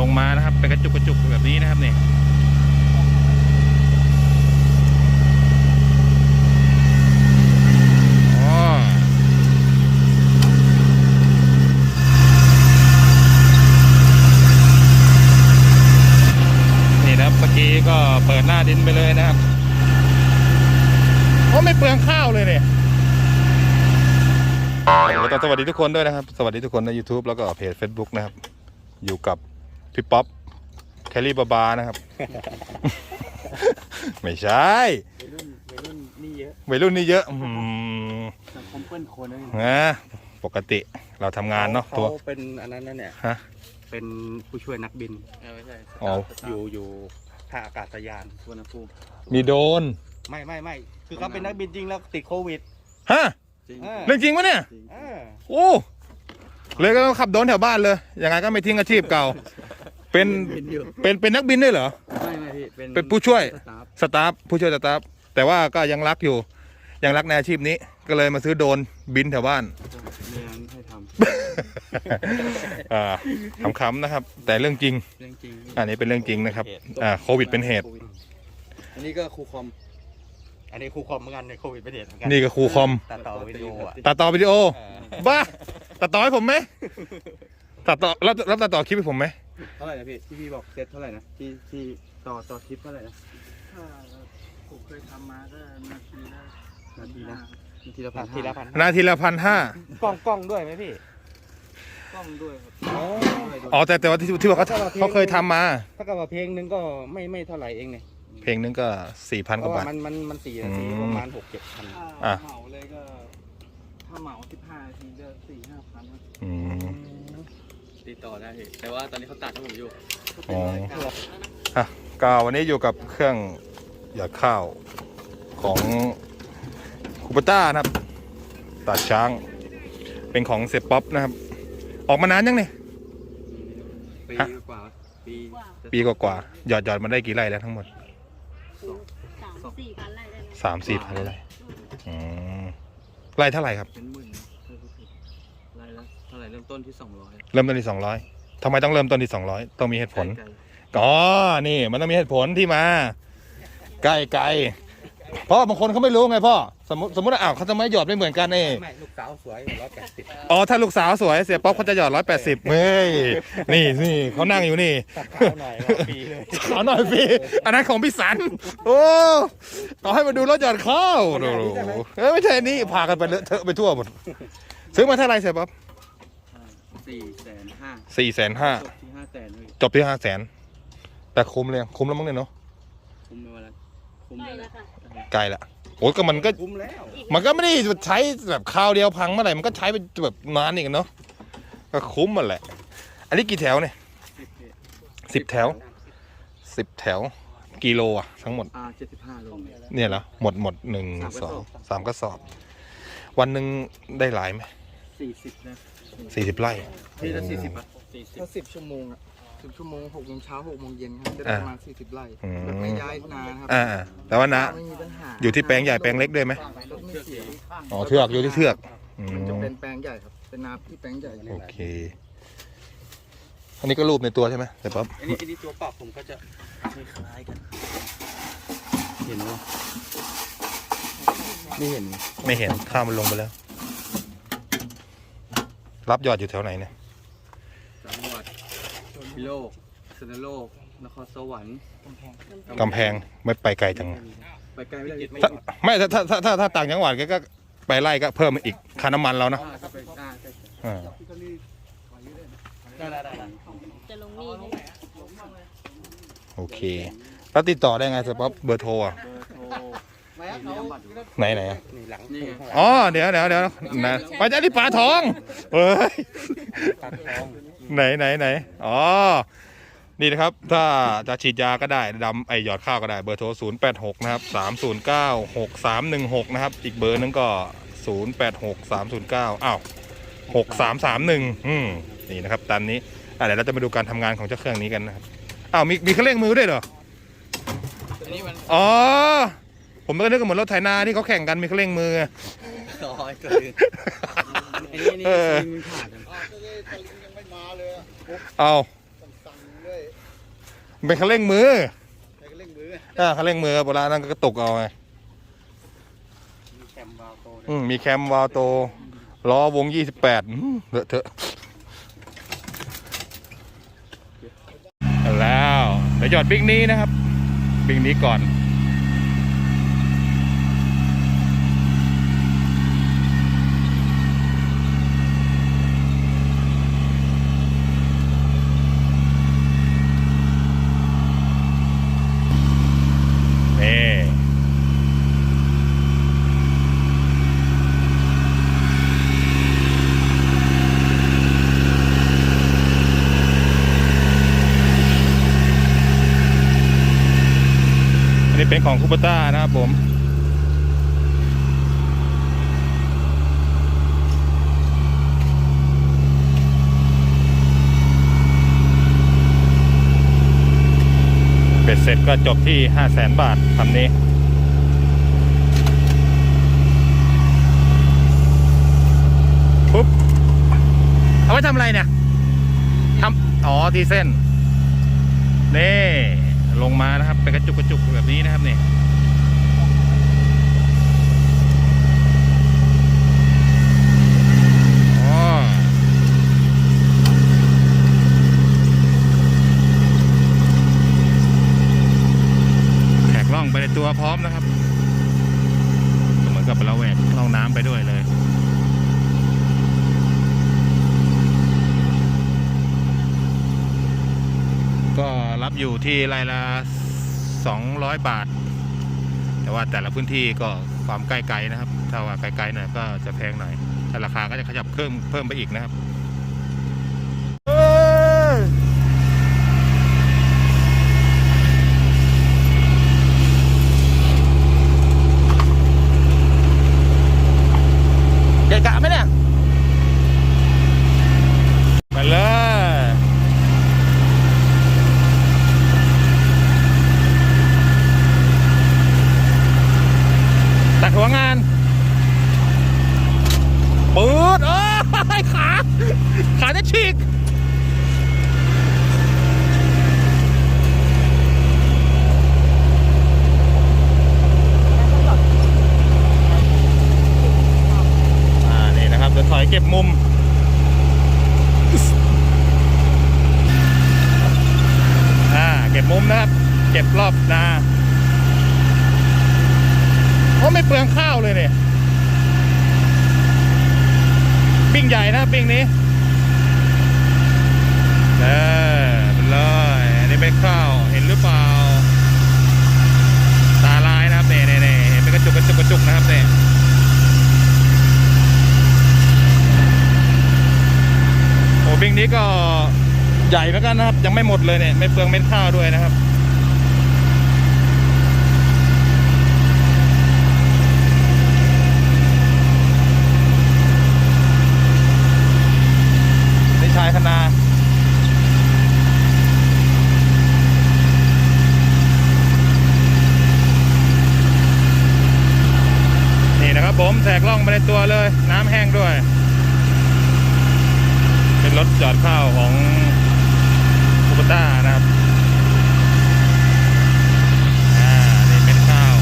ลงมานะครับ เป็นกระจุกกระจุกแบบนี้นะครับนี่อ๋อนี่นะเมื่อกี้ก็เปิดหน้าดินไปเลยนะครับโอ้ไม่เปลืองข้าวเลยเนี่ยสวัสดีทุกคนด้วยนะครับ สวัสดีทุกคนใน YouTube แล้วก็เพจ Facebook นะครับ อยู่กับ พี่ป๊อปแคลรี่บาบานะครับ ไม่ใช่วัยรุ่นวัยรุ่นนี่เยอะวัยรุ่นนี่เยอะอืมสังคมเพื่อนคนนะนะปกติเราทำงานเนาะตัว เขาเป็นอันนั้นนะเนี่ยฮะ เป็นผู้ช่วยนักบิน ไม่ใช่อ๋อ อยู่อยู่ท่าอากาศยานสุวรรณภูมิมีโดรนไม่ไม่ไม่คือเขาเป็นนักบินจริงแล้วติดโควิด ฮะเออ เรื่องจริงปะเนี่ย เออ โอ้เลยก็ต้องขับโดรนแถวบ้านเลยยังไงก็ไม่ทิ้งอาชีพเก่า เป็นเป็นเป็นนักบินด้วยเหรอ ไม่ไม่พี่เป็นเป็นผู้ช่วย สตาฟสตาฟผู้ช่วยสตาฟแต่ว่าก็ยังรักอยู่ ยังรักในอาชีพนี้ ก็เลยมาซื้อโดรนบินแถวบ้านเรียนให้ทอ่าขำๆนะครับ แต่เรื่องจริงำเรื่องจริงอันนี้เป็นเรื่องจริงนะครับอ่าโควิดเป็นเหตุ อันนี้ก็ครูคอม อันนี้ครูคอมเหมือนกันในโควิดเป็นเหตุเหมือนกันี่ก็ครูคอม ตัดต่อวิดีโออะตัดต่อวิดีโอเออบ้า ตัดต่อให้ผมไหมตัดต่อรับรับตัดต่อคลิปให้ผมไหม เท่าไหร่นะพี่ที่พี่บอกเซตเท่าไหร่นะที่ที่ต่อต่อคลิปเท่าไหร่นะถ้าผมเคยทำมาก็นาทีละนาทีนะนาทีละพันนาทีละพันนาทีละพันห้ากล้องกล้องด้วยไหมพี่กล้องด้วยครับอ๋ออ๋อแต่แต่ว่าที่ที่ว่าเขาเขาเคยทำมา ถ้ากับว่าเพลงนึงก็ไม่ไม่เท่าไหร่เองเนี่ยเพลงนึงก็สี่พันเพกว่าราะว่าบาทมันมันมันสี่นาทีอืมประมาณหกเจ็ดพันถ้าอะเหมาเลยก็ถ้าเหมาสิบห้านาทีก็สี่ห้าพันครับอืม ติดต่อได้แต่ว่าตอนนี้เขาตัดให้ผมอยู่อ๋อฮะก็วันนี้อยู่กับเครื่องหยอดข้าวของคูปต้านะครับตัดช้าง เป็นของเซป๊อปนะครับ ออกมานานยังเนี่ย ปีฮะ กว่าปีปีกว่าๆหยอดหยอดมาได้กี่ไร่แล้วทั้งหมดสามสี่พันไร่ได้ไหมสามสี่พันไร่อืมไร่เท่าไหร่ครับเป็นหมื่นนะถ้าพูดถึงรายละเท่าไห ร่เริ่มต้นที่สองร้อยเริ่มต้นที่สองร้อยทำไมต้องเริ่มต้นที่สองร้อยต้องมีเหตุผลไกลอ๋อนี่มันต้องมีเหตุผลที่มาใกล้ไกลเพราะบางคนเขาไม่รู้ไงพ่อสมมติสมมติว่าอ้าวเขาจะไม่หยอดไม่เหมือนกันเองๆไม่ลูกสาวสวยร้อยแปดสิบอ๋อถ้าลูกสาวสวยเสียป๊อปเขาจะหยอดร้อยแปดสิบเฮ้ยนี่นี่เขานั่งอยู่นี่ตัดขาวหน่อยว่าปีเลยขอหน่อยพี่อันนั้นของพี่สันโอ้ต่อให้มาดูรถหยอดข้าวดูเอ้ยไม่ใช่นี่พากันไปเลอะเทอะไปทั่วหมดซื้อมาเท่าไหร่เสียป๊อป สี่แสนห้าสี่แสนห้าจบที่ห้าแสนเลยจบที่ห้าแสนแต่คุ้มเลยคุ้มแล้วมั้งเนี่ยเนาะคุ้มไปวันละคุ้มใช่เลยแล้วค่ะไกลละโอ้ยก็มันก็คุ้มแล้วมันก็ไม่ได้ใช้แบบคราวเดียวพังเมื่อไหร่มันก็ใช้ไปแบบนานอีกเนาะก็คุ้มมันแหละ อันนี้กี่แถวเนี่ยสิบแถวสิบแถวกิโลอะทั้งหมดอ่าเจ็ดสิบห้าโลเนี่ยเหรอหมดหมดหนึ่งสามกระสสอองบสามกระสอบ วันหนึ่งได้หลายไหมสี่สิบนะ สี่สิบไร่พี่ละสี่สิบอะสี่สิบถ้าสิบชั่วโมงอะสิบชั่วโมงหกโมงเช้าหกโมงเย็นครับจะได้อ่าประมาณสี่สิบไร่อืมแบบไม่ย้ายนานะครับอ่าแต่ว่านะไม่มีปัญหาอยู่ที่แปลงใหญ่แปลงเล็กด้วยไหมรถไม่เสียอ๋อเทือกอยู่ที่เทือกอืมันจะมเป็นแปลงใหญ่ครับเป็นนาที่แปลงใหญ่เลยโอเค อันนี้ก็รูปในตัวใช่ไหมแต่ป๊อปอันนี้อันนี้ตัวปรับผมก็จะคล้ายๆกันเห็นไหมไม่เห็นไม่เห็นข้ามมันลงไปแล้ว รับยอดอยู่แถวไหนเนี่ยจังหวัดพิโลกสนโลก นครสวรรค์กำแพงไม่ไปไกลจังไปไกลไม่ได้ไม่ถ้าไม่ถ้าถ้าถ้าถ้าถ้าต่างจังหวัดก็ก็ไปไล่ก็เพิ่มอีกค่าน้ำมันแล้วเนาะอ่าถ้าไปอ่าใช่ใช่อ่าได้ได้ได้ได้จะลงนี่ใช่ไหมโอเค แล้วติดต่อได้ไงสป๊อปเบอร์โทรอะ เบอ ไหนไหนอะนี่หลังนี่ไงอ๋อเดี๋ยวเดี๋ยวเดี๋ยวนะไปจะที่ปลาทองเฮ้ยตัดทองไหนไหนไหนอ๋อนี่นะครับ ถ้าจะฉีดยาก็ได้ดำไอหยอดข้าวก็ได้เบอร์โทร 0 8 6 นะครับ 309 6 3 1 6 นะครับ อีกเบอร์นึงก็ 0 8 6 3 0 9อ้าว6 3 3 1อืมนี่นะครับตามนี้อะเดี๋ยวเราจะมาดูการทำงานของเจ้าเครื่องนี้กันนะครับอ้าวมีมีเครื่องเร่งมือด้วยเหรออันนี้มันอ๋อ ผมก็นึกว่าเหมือนรถไถนาที่เขาแข่งกันมีเครื่องเร่งมือร้อยเกินอันนี้อันนี้เออมันขาดกันเอาเป็นคันเร่งมือใช้เร่งมืออ่าคันเร่งมือโบราณนั่นก็กระตุกเอาไงมีแคมวาลโตด้วยอืมมีแคมวาลโตล้อวง 28อืมเลอะเทอะแล้วเดี๋ยวจอดบิ๊กนี้นะครับ บิ๊กนี้ก่อนนี่ อันนี้ เป็นของคูปต้านะครับผม เป็ดเสร็จก็จบที่5 0 0แสนบาทคำนี้ปุ๊บ เอาไว้ทำอะไรเนี่ยทำอ๋อ ที่เส้น นี่ ลงมานะครับ เป็นกระจุกกระจุกแบบนี้นะครับนี่ยอ แขกล่องไปในตัวพร้อมนะครับ เหมือนกับเราแหวกล่องน้ำไปด้วยเลย ก็ รับอยู่ที่รายละ 200 บาท แต่ว่าแต่ละพื้นที่ก็ความใกล้ๆนะครับ ถ้าว่าไกลๆหน่อยก็จะแพงหน่อยแต่ราคาก็จะขยับเพิ่มเพิ่มไปอีกนะครับเกะกะไหมเนี่ยไปเลย ตัดหัวงานปืด เอ้ยขา ขาจะฉีกอ่านี่นะครับจะถอยเก็บมุมอ่าเก็บมุมนะครับ เก็บรอบนาเพราะไม่เปลืองข้าวเลยเนี่ย ปิ้งใหญ่นะปิ้งนี้เออเป็นเลยอันนี้เป็นข้าวเห็นหรือเปล่า ตาลายนะครับเนี่ยเนี่ยเน่เห็นเป็นกระจุกกระจุกกระจุกนะครับเนี่ยโอ้ปิ้งนี้ก็ใหญ่เหมือนกันนะครับ ยังไม่หมดเลยเนี่ยไม่เปลืองเม็ดข้าวด้วยนะครับ นี่ชายคณานี่นะครับผมแทกล่อง ไปในตัวเลย น้ำแห้งด้วย เป็นรถจอดข้าวของคูปต้านะครับ อ่า นี่เป็นข้าว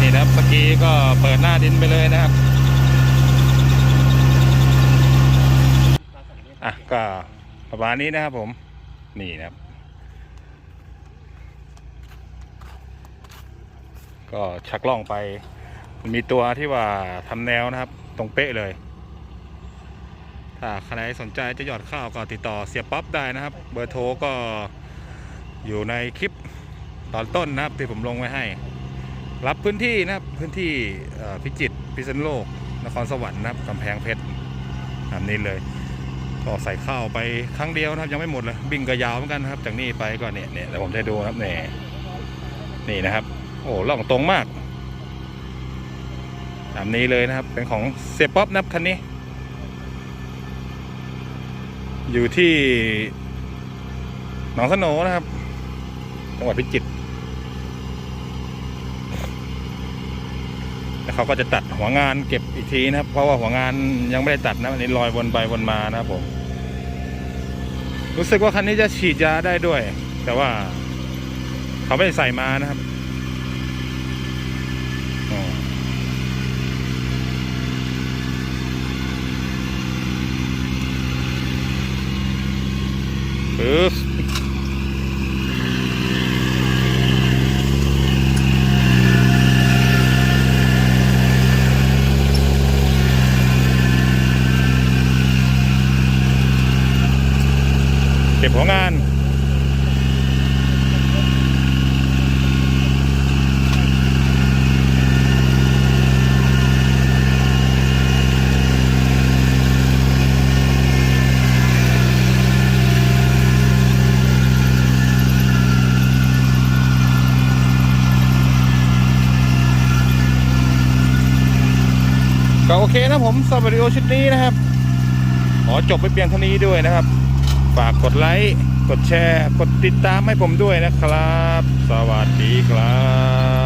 นี่นะครับเมื่อกี้ก็เปิดหน้าดินไปเลยนะครับ อะก็ประมาณ นี้นะครับผม นี่นะครับ ก็ชักล่องไป มีตัวที่ว่าทำแนวนะครับ ตรงเป๊ะเลย ถ้าใครสนใจจะหยอดข้าวก็ติดต่อเสียป๊อปได้นะครับ เบอร์โทรก็อยู่ในคลิปตอนต้นนะครับที่ผมลงไว้ให้ รับพื้นที่นะครับพื้นที่พิจิตรพิษณุโลกนครสวรรค์นะครับกำแพงเพชรแบบนี้เลย ก็ใส่ข้าวไปครั้งเดียวนะครับยังไม่หมดเลยบิ่งก็ยาวเหมือนกันนะครับ จากนี้ไปก็เนี่ยเนี่ยเดี๋ยวผมจะดูนะครับเนี่ยนี่นะครับ โอ้ล่องตรงมากแบบนี้เลยนะครับ เป็นของเสียป๊อปนะครับคันนี้ อยู่ที่หนองสโนนะครับจังหวัดพิจิตร เขาก็จะตัดหัวงานเก็บอีกทีนะครับ เพราะว่าหัวงานยังไม่ได้ตัดนะอันนี้ลอยวนไปวนมานะครับผมรู้สึกว่าคันนี้จะฉีดยาได้ด้วย แต่ว่า เขาไม่ได้ใส่มานะครับอ๋อปึ๊บเก็บหัวงาน ก็โอเคนะผมสำหรับวิดีโอชุดนี้นะครับ ขอจบไปเพียงเท่านี้ด้วยนะครับ ฝากกดไลค์ กดแชร์ กดติดตามให้ผมด้วยนะครับ สวัสดีครับ